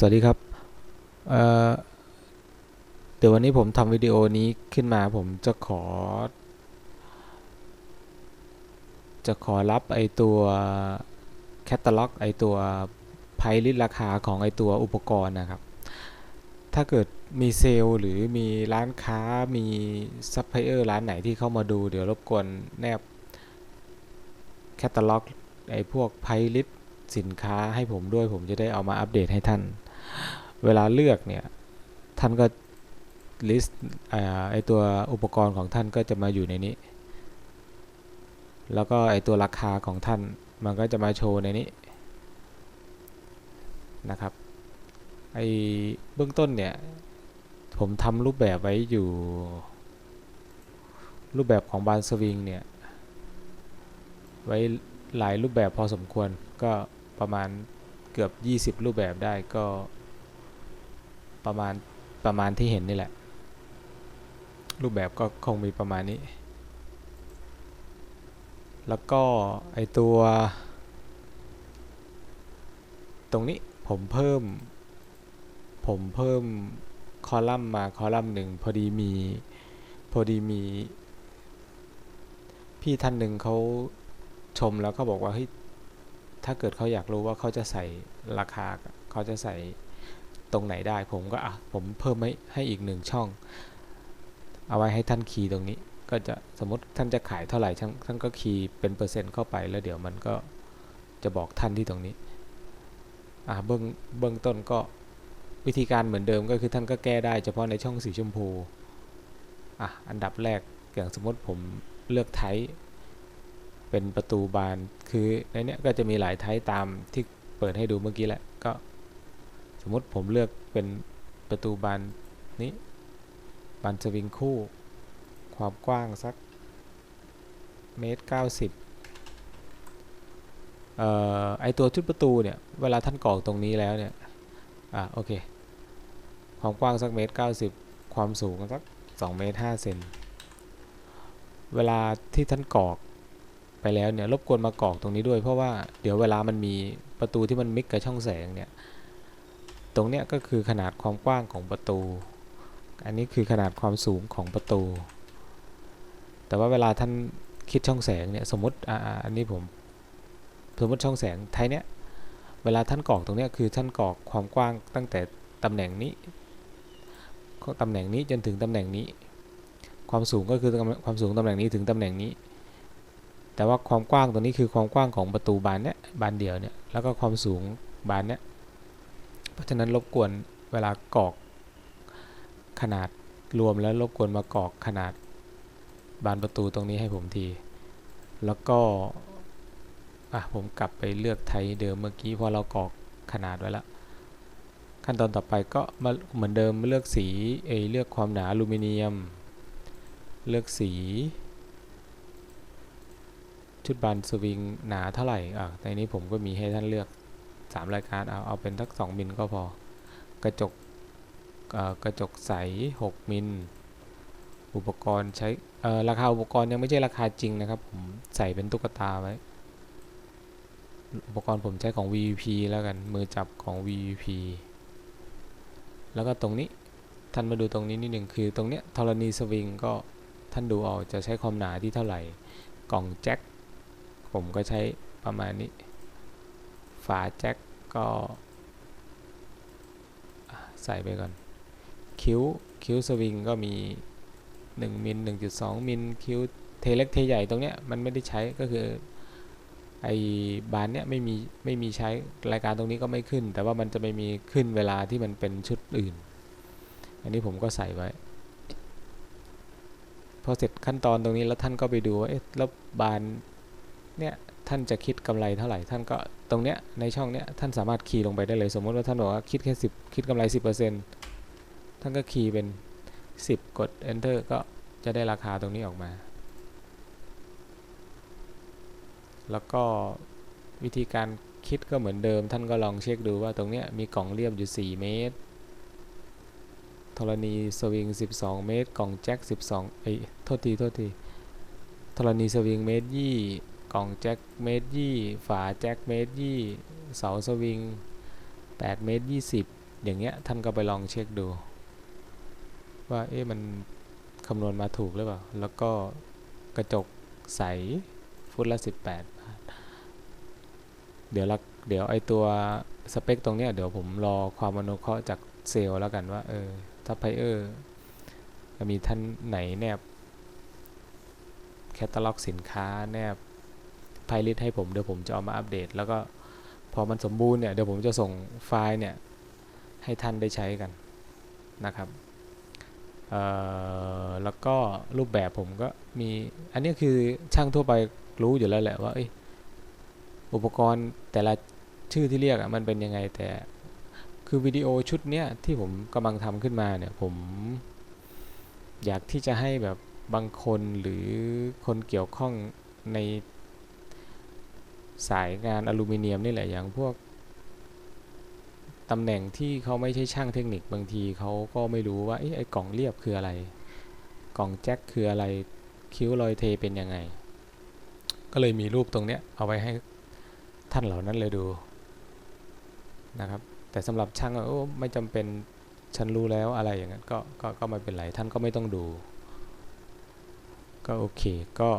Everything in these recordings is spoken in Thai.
สวัสดีครับเเดี๋ยววันนี้ผมทำวิดีโอนี้ขึ้นมาผมจะขอ จะขอรับไอตัวแคตตาล็อกไอตัวไพลิสราคาของไอตัวอุปกรณ์นะครับ ถ้าเกิดมีเซลล์หรือมีร้านค้ามีซัพพลายเออร์ร้านไหนที่เข้ามาดู เดี๋ยวรบกวนแนบแคตตาล็อกไอพวกไพลิสสินค้าให้ผมด้วยผมจะได้เอามาอัปเดตให้ท่าน เวลาเลือกเนี่ยท่านก็ลิสต์ไอตัวอุปกรณ์ของท่านก็จะมาอยู่ในนี้ แล้วก็ไอตัวราคาของท่านมันก็จะมาโชว์ในนี้นะครับไอเบื้องต้นเนี่ยผมทำรูปแบบไว้อยู่ รูปแบบของบานสวิงเนี่ยไว้หลายรูปแบบพอสมควรก็ประมาณเกือบ 20 รูปแบบได้ก็ ประมาณประมาณที่เห็นนี่แหละ รูปแบบก็คงมีประมาณนี้ แล้วก็ไอตัว ตรงนี้ผมเพิ่ม ผมเพิ่มคอลัมน์มาคอลัมน์หนึ่งพอดีมีพอดีมี พี่ท่านหนึ่งเขาชมแล้วก็บอกว่าเฮ้ยถ้าเกิดเขาอยากรู้ว่าเขาจะใส่ราคาเขาจะใส่ ตรงไหนได้ผมก็อะผมเพิ่มให้ให้อีกหนึ่งช่อง เอาไว้ให้ท่านคีย์ตรงนี้ ก็จะสมมติท่านจะขายเท่าไหร่ท่านท่านก็คีย์เป็นเปอร์เซ็นต์เข้าไปแล้วเดี๋ยวมันก็จะบอกท่านที่ตรงนี้อะเบื้องเบื้องต้นก็วิธีการเหมือนเดิมก็คือท่านก็แก้ได้เฉพาะในช่องสีชมพูอะอันดับแรกอย่างสมมติผมเลือกไทป์เป็นประตูบานคือในเนี้ยก็จะมีหลายไทป์ตามที่เปิดให้ดูเมื่อกี้แหละก็ สมมติผมเลือกเป็นประตูบานนี้บานสวิงคู่ ความกว้างสักเมตรเก้าสิบออไอตัวชุดประตูเนี่ย เวลาท่านกรอกตรงนี้แล้วเนี่ย อะโอเค ความกว้างสักเมตรเก้าสิบความสูงสักสองเมตรห้าเซนเวลาที่ท่านกรอกไปแล้วเนี่ยรบกวนมากรอกตรงนี้ด้วย เพราะว่าเดี๋ยวเวลามันมีประตูที่มันมิกกับช่องแสงเนี่ย ตรงเนี้ยก็คือขนาดความกว้างของประตู อันนี้คือขนาดความสูงของประตู แต่ว่าเวลาท่านคิดช่องแสงเนี่ยสมมติอ่าอันนี้ผมสมมติช่องแสงไทยเนี้ยเวลาท่านกรอกตรงเนี้ยคือท่านกรอกความกว้างตั้งแต่ตำแหน่งนี้ตำแหน่งนี้จนถึงตำแหน่งนี้ ความสูงก็คือความสูงตำแหน่งนี้ถึงตำแหน่งนี้ แต่ว่าความกว้างตรงนี้คือความกว้างของประตูบานเนี้ยบานเดียวเนี่ยแล้วก็ความสูงบานเนี้ย เพราะฉะนั้นรบกวนเวลากรอกขนาดรวมแล้วรบกวนมากรอกขนาดบานประตูตรงนี้ให้ผมที แล้วก็อะผมกลับไปเลือกไทยเดิมเมื่อกี้พอเรากรอกขนาดไว้แล้วขั้นตอนต่อไปก็มาเหมือนเดิมเลือกสีเอเลือกความหนาอลูมิเนียม เลือกสี ชุดบานสวิงหนาเท่าไหร่อะในนี้ผมก็มีให้ท่านเลือก 3รายการเอาเอาเป็นทัก2มิลก็พอ กระจกกระจกใส 6 มิล อุปกรณ์ใช้ราคาอุปกรณ์ยังไม่ใช่ราคาจริงนะครับผมใส่เป็นตุ๊กตาไว้ อุปกรณ์ผมใช้ของ VVP แล้วกันมือจับของ VVP แล้วก็ตรงนี้ท่านมาดูตรงนี้นิดหนึ่งคือตรงเนี้ยธรณีสวิงก็ท่านดูเอาจะใช้ความหนาที่เท่าไหร่กล่องแจ็คผมก็ใช้ประมาณนี้ ฝาแจ็ค ก็ใส่ไปก่อน คิ้ว คิ้วสวิงก็มี 1 มิล 1.2 มิล คิ้วเทเล็กเทใหญ่ตรงเนี้ยมันไม่ได้ใช้ก็คือไอบานเนี้ยไม่มีไม่มีใช้รายการตรงนี้ก็ไม่ขึ้น แต่ว่ามันจะไม่มีขึ้นเวลาที่มันเป็นชุดอื่น อันนี้ผมก็ใส่ไว้ พอเสร็จขั้นตอนตรงนี้แล้วท่านก็ไปดูว่าเอ๊ะแล้วบานเนี้ย ท่านจะคิดกำไรเท่าไหร่ ท่านก็ตรงเนี้ยในช่องเนี้ยท่านสามารถคีย์ลงไปได้เลย สมมติว่าท่านบอกว่าคิดแค่สิบคิดกำไรสิบเปอร์เซ็นต์ท่านก็คีย์เป็นสิบกด enter ก็จะได้ราคาตรงนี้ออกมา แล้วก็วิธีการคิดก็เหมือนเดิม ท่านก็ลองเช็คดูว่าตรงเนี้ยมีกล่องเรียบอยู่ 4 เมตรธรณีสวิง 12 เมตร กล่องแจ็ค 12เอ้โทษที โทษทีธรณีสวิงเมตรยี่ กล่องแจ็คเมตรยี่ฝาแจ็คเมตรยี่เสาสวิง8เมตร20 อย่างเงี้ยท่านก็ไปลองเช็คดู ว่าเอ๊ะมันคำนวณมาถูกหรือเปล่า แล้วก็กระจกใสฟุตละ 18 บาท เดี๋ยวละเดี๋ยวไอตัวสเปคตรงเนี้ยเดี๋ยวผมรอความอนุเคราะห์จากเซลล์แล้วกันว่า เออถ้าไพเออร์มีท่านไหนแนบ แคตตาล็อกสินค้าแนบ ไพลิตให้ผมเดี๋ยวผมจะเอามาอัปเดต แล้วก็พอมันสมบูรณ์เนี่ยเดี๋ยวผมจะส่งไฟล์เนี่ยให้ท่านได้ใช้กันนะครับแล้วก็รูปแบบผมก็มีอันนี้คือช่างทั่วไปรู้อยู่แล้วแหละว่าอุปกรณ์แต่ละชื่อที่เรียกมันเป็นยังไงแต่คือวิดีโอชุดเนี้ยที่ผมกำลังทำขึ้นมาเนี่ยผมอยากที่จะให้แบบบางคนหรือคนเกี่ยวข้องใน สายงานอลูมิเนียมนี่แหละอย่างพวกตำแหน่งที่เขาไม่ใช่ช่างเทคนิคบางทีเขาก็ไม่รู้ว่าเอ้ไอ้กล่องเรียบคืออะไร กล่องแจ็คคืออะไรคิ้วรอยเทเป็นยังไง ก็เลยมีรูปตรงเนี้ยเอาไว้ให้ท่านเหล่านั้นเลยดูนะครับ แต่สำหรับช่างโอ้ไม่จำเป็นฉันรู้แล้วอะไรอย่างนั้นก็ก็ก็ไม่เป็นไรท่านก็ไม่ต้องดู ก็โอเคก็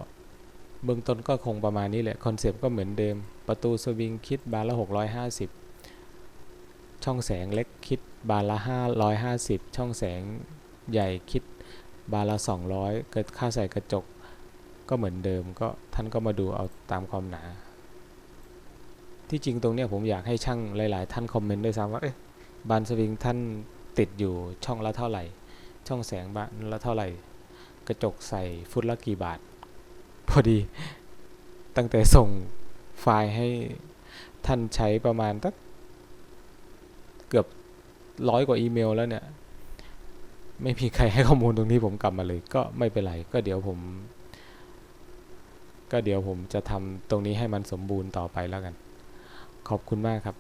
เบื้องต้นก็คงประมาณนี้แหละ คอนเซปต์ก็เหมือนเดิม ประตูสวิงคิดบานละ 650 ช่องแสงเล็กคิดบานละ 550 ช่องแสงใหญ่คิดบานละ 200 เกิดค่าใส่กระจกก็เหมือนเดิมก็ท่านก็มาดูเอาตามความหนา ที่จริงตรงนี้ผมอยากให้ช่างหลาย ๆ ท่านคอมเมนต์ด้วยซ้ำว่าเอ๊ะบานสวิงท่านติดอยู่ช่องละเท่าไหร่ ช่องแสงบานละเท่าไหร่ กระจกใส่ฟุตละกี่บาท พอดี ตั้งแต่ส่งไฟล์ให้ท่านใช้ประมาณตักเกือบร้อยกว่าอีเมลแล้วเนี่ย ไม่มีใครให้ข้อมูลตรงนี้ผมกลับมาเลย ก็ไม่เป็นไร ก็เดี๋ยวผม ก็เดี๋ยวผมจะทำตรงนี้ให้มันสมบูรณ์ต่อไปแล้วกัน ขอบคุณมากครับ